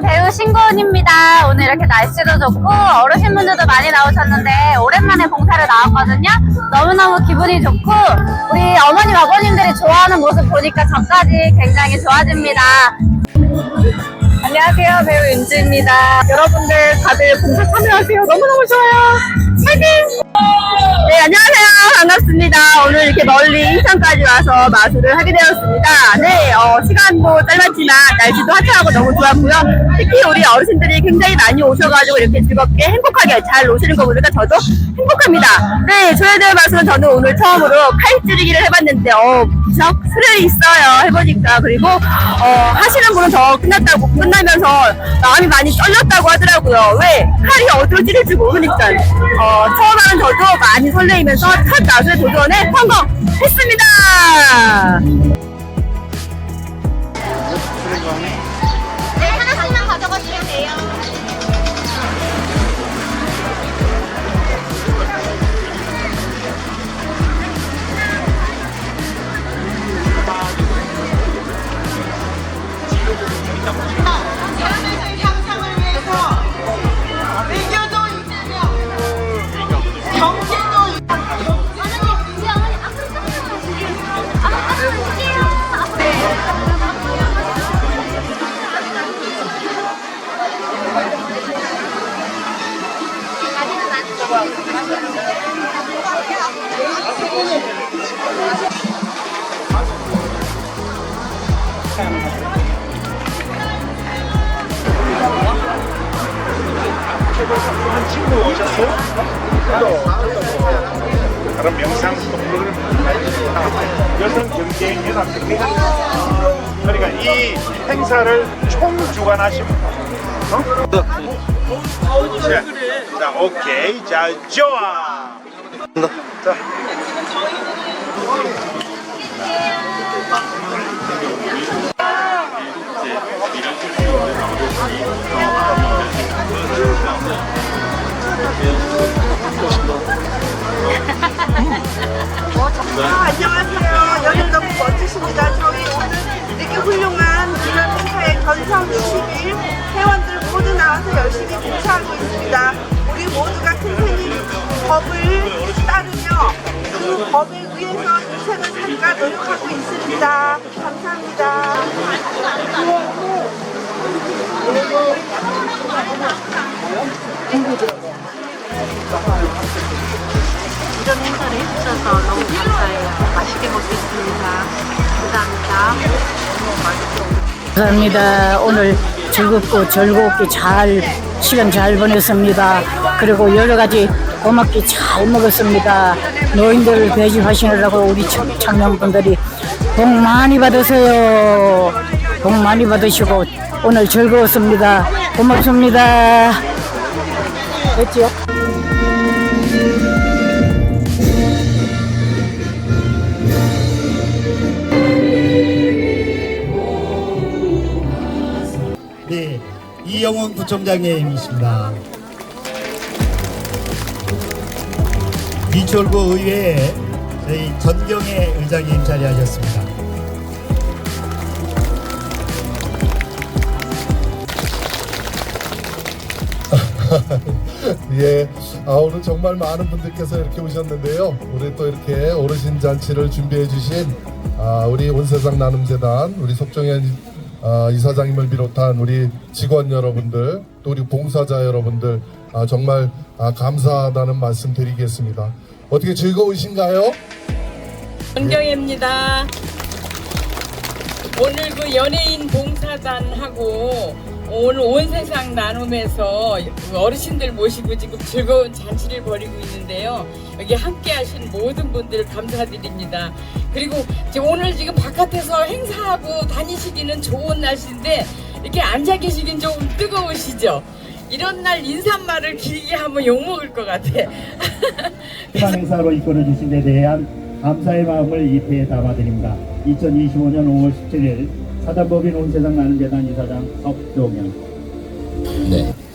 배우 신고은입니다. 오늘 이렇게 날씨도 좋고 어르신분들도 많이 나오셨는데 오랜만에 봉사를 나왔거든요. 너무너무 기분이 좋고 우리 어머님 아버님들이 좋아하는 모습 보니까 저까지 굉장히 좋아집니다. 안녕하세요. 배우 윤지입니다. 여러분들 다들 봉사 참여하세요. 너무너무 좋아요. 파이팅! 네, 안녕하세요. 반갑습니다. 오늘 이렇게 멀리 인천까지 와서 마술을 하게 되었습니다. 네, 어, 시간도 짧았지만 날씨도 화창하고 너무 좋았고요. 특히 우리 어르신들이 굉장히 많이 오셔가지고 이렇게 즐겁게 행복하게 잘 노시는 거 보니까 저도 행복합니다. 네, 저희들 마술은 저는 오늘 처음으로 칼찌르기를 해봤는데, 어, 무척 스릴이 있어요. 해보니까. 그리고, 어, 하시는 분은 더 끝났다고, 끝나면 서 마음이 많이 떨렸다고 하더라고요. 왜? 칼이 어디로 찌를지 모르니까. 어, 처음 하는 저도 많이 설레이면서 첫 마술의 도전에 성공했습니다. 분. 어? 자, 자, 오케이. 자, 좋아. 자. 법에 의해서 인생을 살까 노력하고 있습니다. 감사합니다. 이런 행사를 해주셔서 너무 감사해요. 맛있게 먹겠습니다. 감사합니다. 감사합니다. 오늘 즐겁고 즐겁게 잘 시간 잘 보냈습니다. 그리고 여러 가지 고맙게 잘 먹었습니다. 노인들 배지하시느라고 우리 청- 청년분들이 복 많이 받으세요. 복 많이 받으시고 오늘 즐거웠습니다. 고맙습니다. 됐지요? 네, 이영훈 구청장님이십니다. 미추홀구 의회에 저희 전경의 의장님 자리하셨습니다. 예, 아, 오늘 정말 많은 분들께서 이렇게 오셨는데요. 우리 또 이렇게 어르신 잔치를 준비해 주신 아, 우리 온세상 나눔재단, 우리 속정현 아, 이사장님을 비롯한 우리 직원 여러분들, 또 우리 봉사자 여러분들, 아, 정말 아, 감사하다는 말씀 드리겠습니다. 어떻게 즐거우신가요? 전경입니다. 오늘 그 연예인 봉사단하고 오늘 온 세상 나눔에서 어르신들 모시고 지금 즐거운 잔치를 벌이고 있는데요. 여기 함께 하신 모든 분들 감사드립니다. 그리고 오늘 지금 바깥에서 행사하고 다니시기는 좋은 날씨인데 이렇게 앉아 계시긴 좀 뜨거우시죠? 이런 날 인사말을 길게 하면 욕먹을 것 같아. 희망 행사로 이끌어 주신 데 대한 감사의 마음을 이 패에 담아드립니다. 2025년 5월 17일 사단법인 온세상 나눔재단 이사장 석종현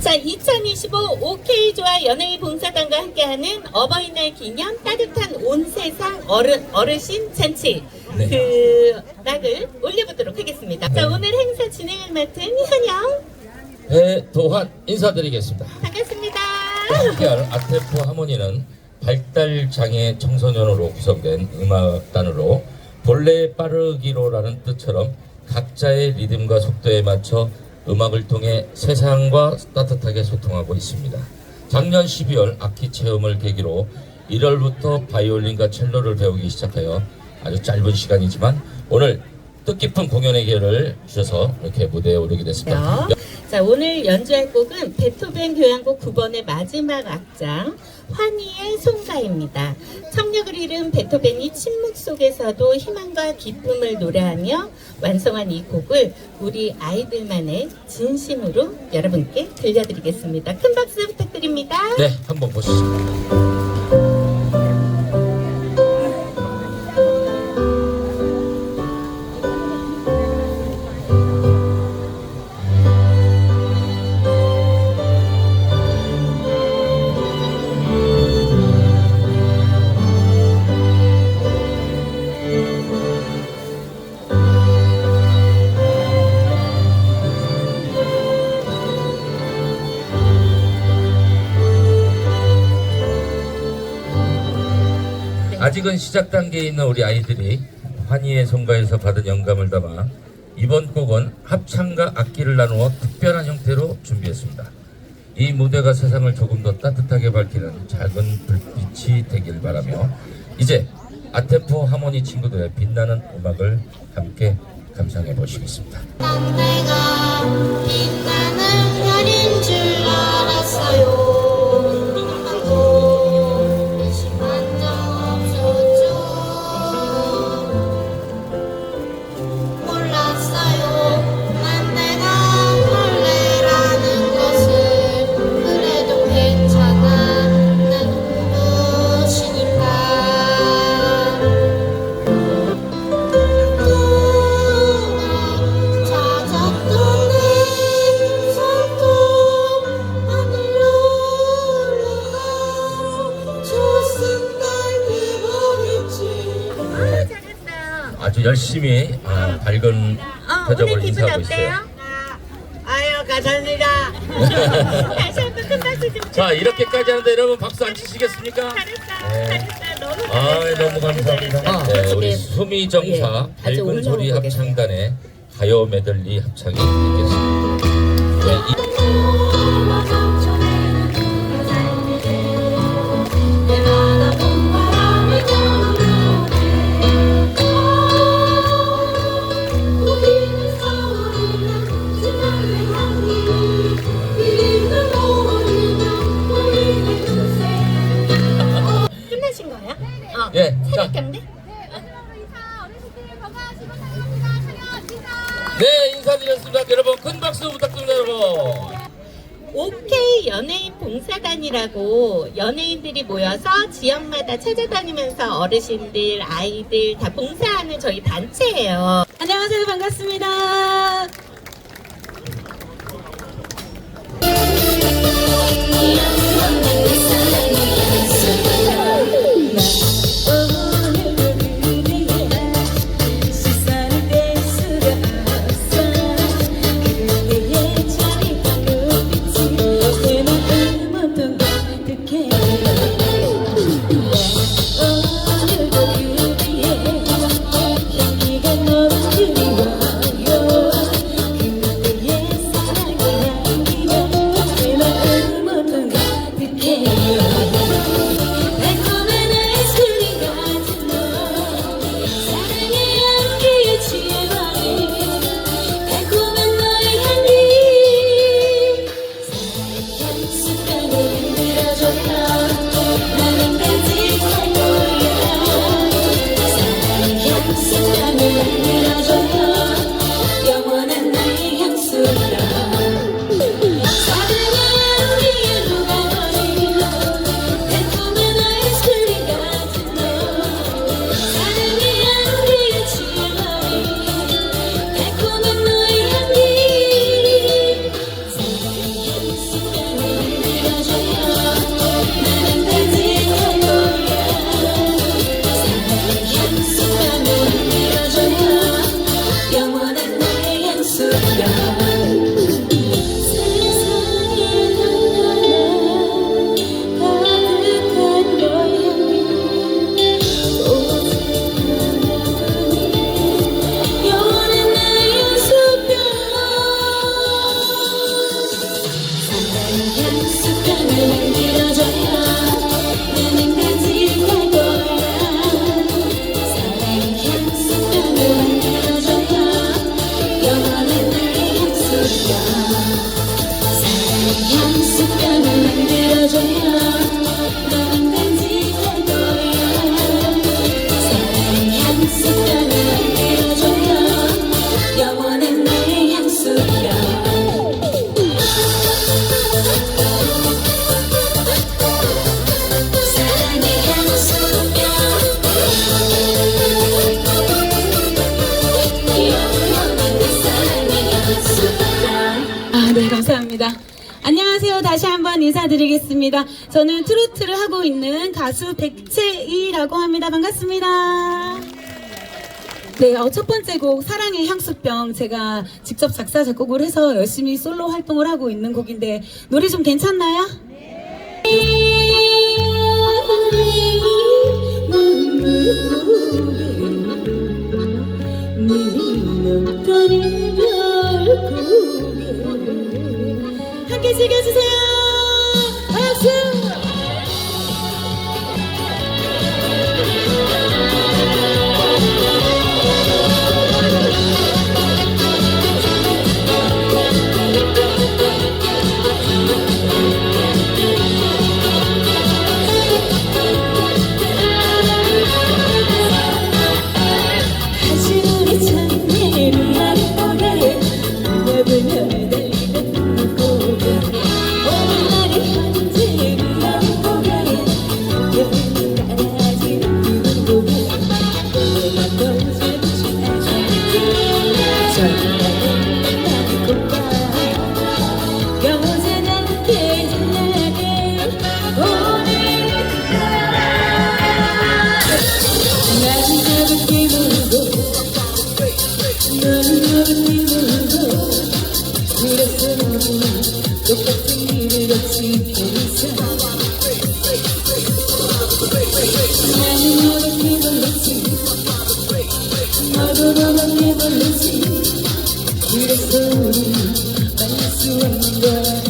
자, 2025 OK 좋아 연예인 봉사단과 함께하는 어버이날 기념 따뜻한 온 세상 어른 어르신 잔치 그 락을 올려보도록 하겠습니다. 자, 오늘 행사 진행을 맡은 현영 배도환 인사드리겠습니다. 반갑습니다. 함께할 아테포 하모니는 발달장애 청소년으로 구성된 음악단으로 본래 빠르기로라는 뜻처럼 각자의 리듬과 속도에 맞춰 음악을 통해 세상과 따뜻하게 소통하고 있습니다. 작년 12월 악기 체험을 계기로 1월부터 바이올린과 첼로를 배우기 시작하여 아주 짧은 시간이지만 오늘 뜻깊은 공연의 기회를 주셔서 이렇게 무대에 오르게 됐습니다. 자, 오늘 연주할 곡은 베토벤 교향곡 9번의 마지막 악장 환희의 송가입니다. 청력을 잃은 베토벤이 침묵 속에서도 희망과 기쁨을 노래하며 완성한 이 곡을 우리 아이들만의 진심으로 여러분께 들려드리겠습니다. 큰 박수 부탁드립니다. 네, 한번 보시죠. 아직은 시작 단계에 있는 우리 아이들이 환희의 성가에서 받은 영감을 담아 이번 곡은 합창과 악기를 나누어 특별한 형태로 준비했습니다. 이 무대가 세상을 조금 더 따뜻하게 밝히는 작은 불빛이 되길 바라며 이제 아테포 하모니 친구들의 빛나는 음악을 함께 감상해 보시겠습니다. 열심히 아, 밝은 표정으로 인사하고 있어요. 아유, 감사합니다. 다시 한번 큰 박수 좀 자 이렇게까지 하는데 여러분 박수 안 치시겠습니까? 잘했어, 네. 잘했어. 너무 아 잘했어. 너무 감사합니다. 네, 우리 수미 정사 예, 아주 밝은 소리 올라오고. 합창단의 가요 메들리 합창이 있겠습니다. 네, 이- 지역마다 찾아다니면서 어르신들, 아이들 다 봉사하는 저희 단체예요. 하겠습니다. 안녕하세요. 다시 한번 인사드리겠습니다. 저는 트로트를 하고 있는 가수 백채이라고 합니다. 반갑습니다. 네, 어, 첫 번째 곡 사랑의 향수병 제가 직접 작사 작곡을 해서 열심히 솔로 활동을 하고 있는 곡인데 노래 좀 괜찮나요? 네. 함께 즐겨주세요. 박수! You're so bless you.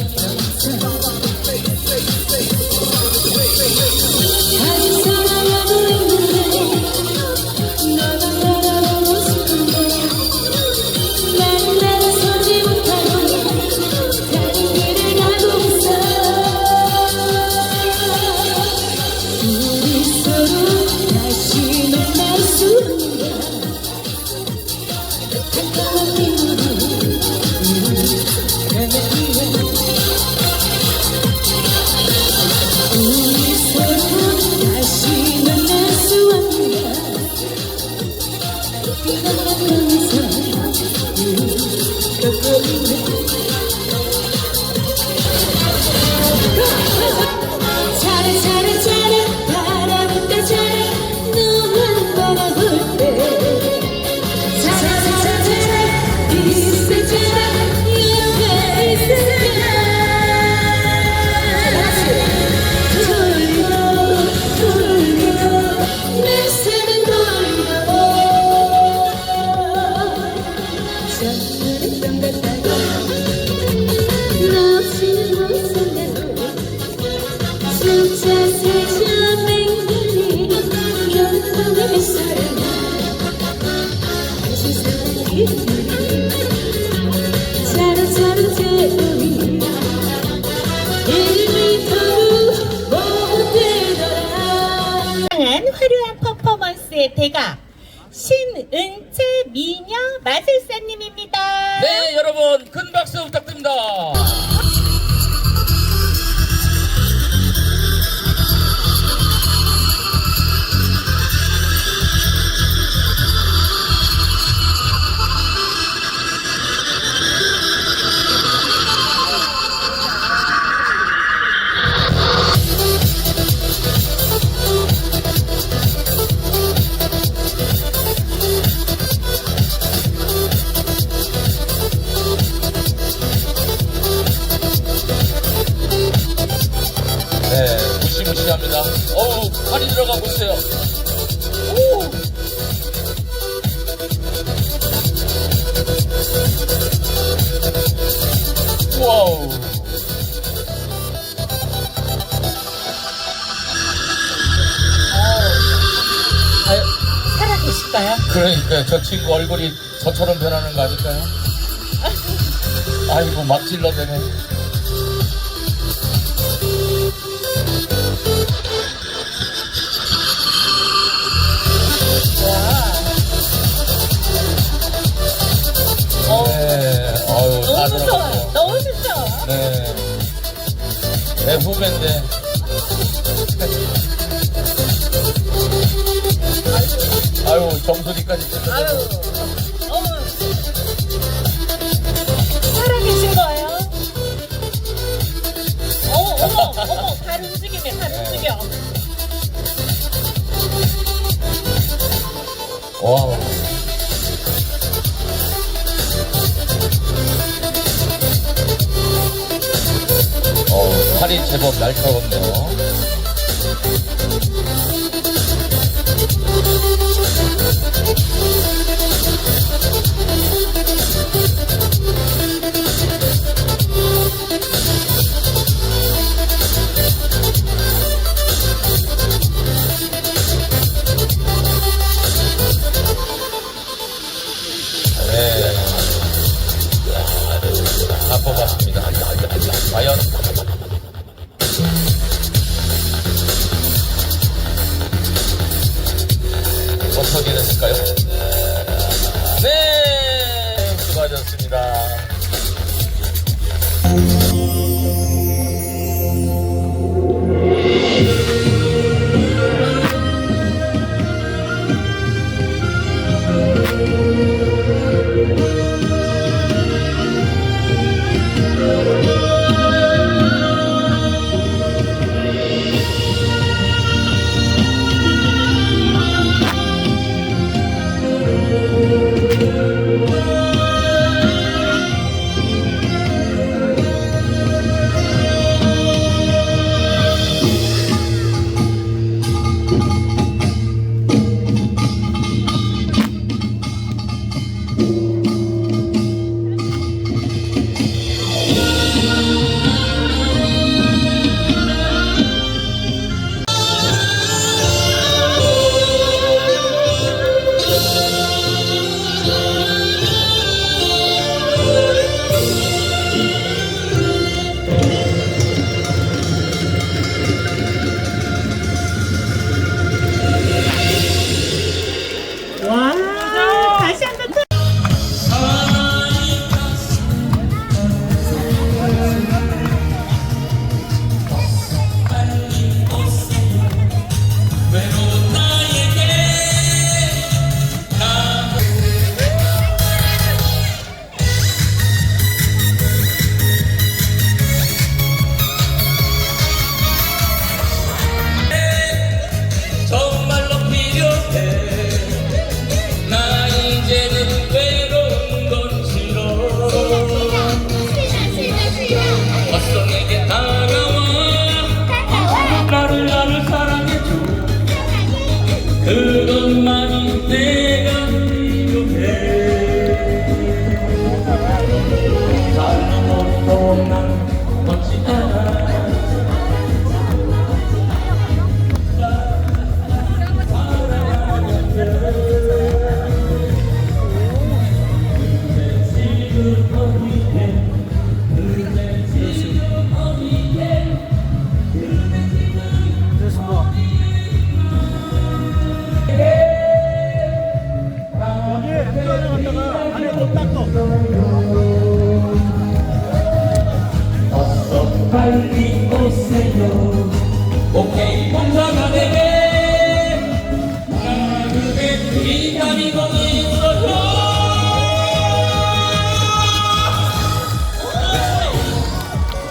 화려한 퍼포먼스의 대가 신은채 미녀 마술사님입니다. 네 여러분 큰 박수 부탁드립니다. 빨리 들어가 보세요. 오! 와우. 그러니까 저 친구 얼굴이 저처럼 변하는 거 아닐까요? 아이고 막 질러대네. 네. 내 후배인데. 아유, 정수리까지 찢어. 살아계신 거예요? 어머, 어머, 어머, 발 움직이네, 발 움직여. 와. 어, 팔이 제법 날카롭네요.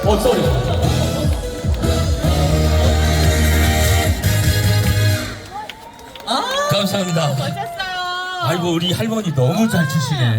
어 소리. 감사합니다. 멋졌어요. 아이고 우리 할머니 너무 잘 추시네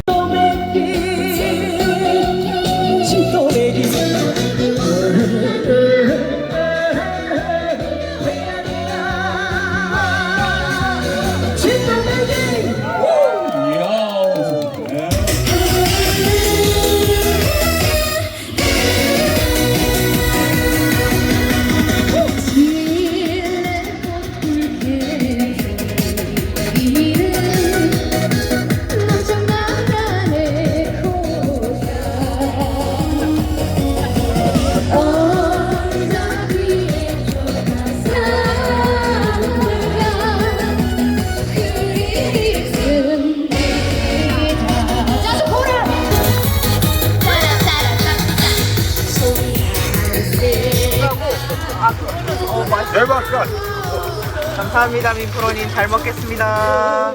감사합니다 민프로님. 잘 먹겠습니다.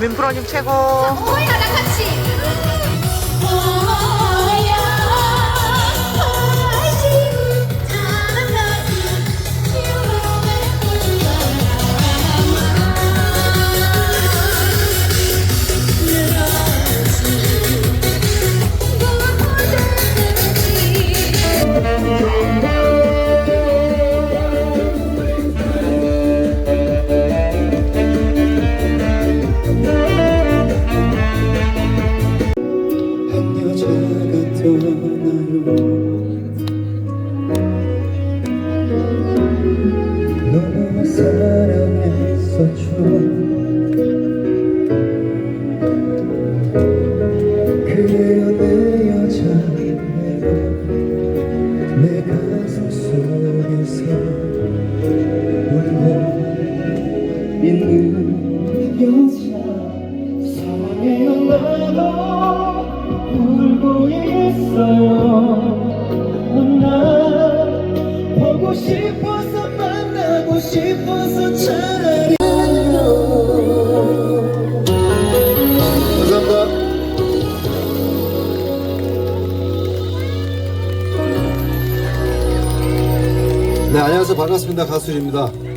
민프로님 최고. 한 안녕하세요 반갑습니다 가수입니다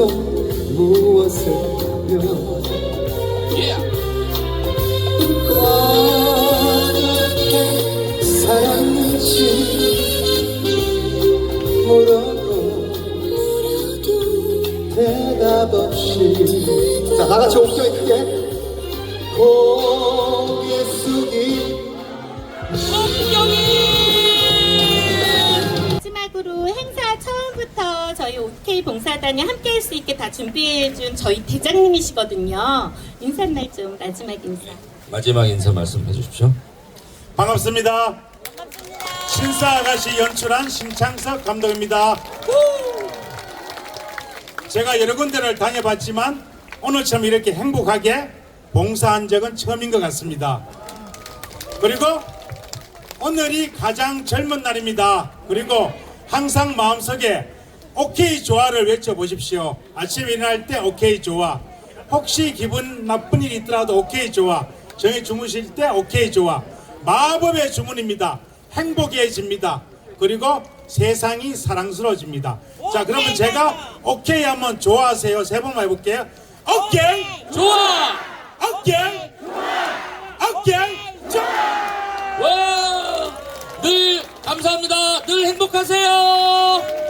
어디서 무엇을 하며 어떻게 살았는지 물어도 대답 없이. 자 다 같이 옥경이 크게 저희 봉사단이 함께 할 수 있게 다 준비해준 저희 대장님이시거든요. 인사 말 좀 마지막 인사. 마지막 인사 말씀해 주십시오. 반갑습니다. 신사 아가씨 연출한 신창석 감독입니다. 제가 여러 군데를 다녀봤지만 오늘처럼 이렇게 행복하게 봉사한 적은 처음인 것 같습니다. 그리고 오늘이 가장 젊은 날입니다. 그리고 항상 마음속에 오케이 좋아를 외쳐보십시오. 아침에 일어날 때 오케이 좋아. 혹시 기분 나쁜 일이 있더라도 오케이 좋아. 정해 주무실 때 오케이 좋아. 마법의 주문입니다. 행복해집니다. 그리고 세상이 사랑스러워집니다. 자, 그러면 제가 오케이 한번 좋아하세요. 세 번만 해볼게요. 오케이, 좋아. 오케이, 오케이, 좋아. 와, 늘 감사합니다. 늘 행복하세요.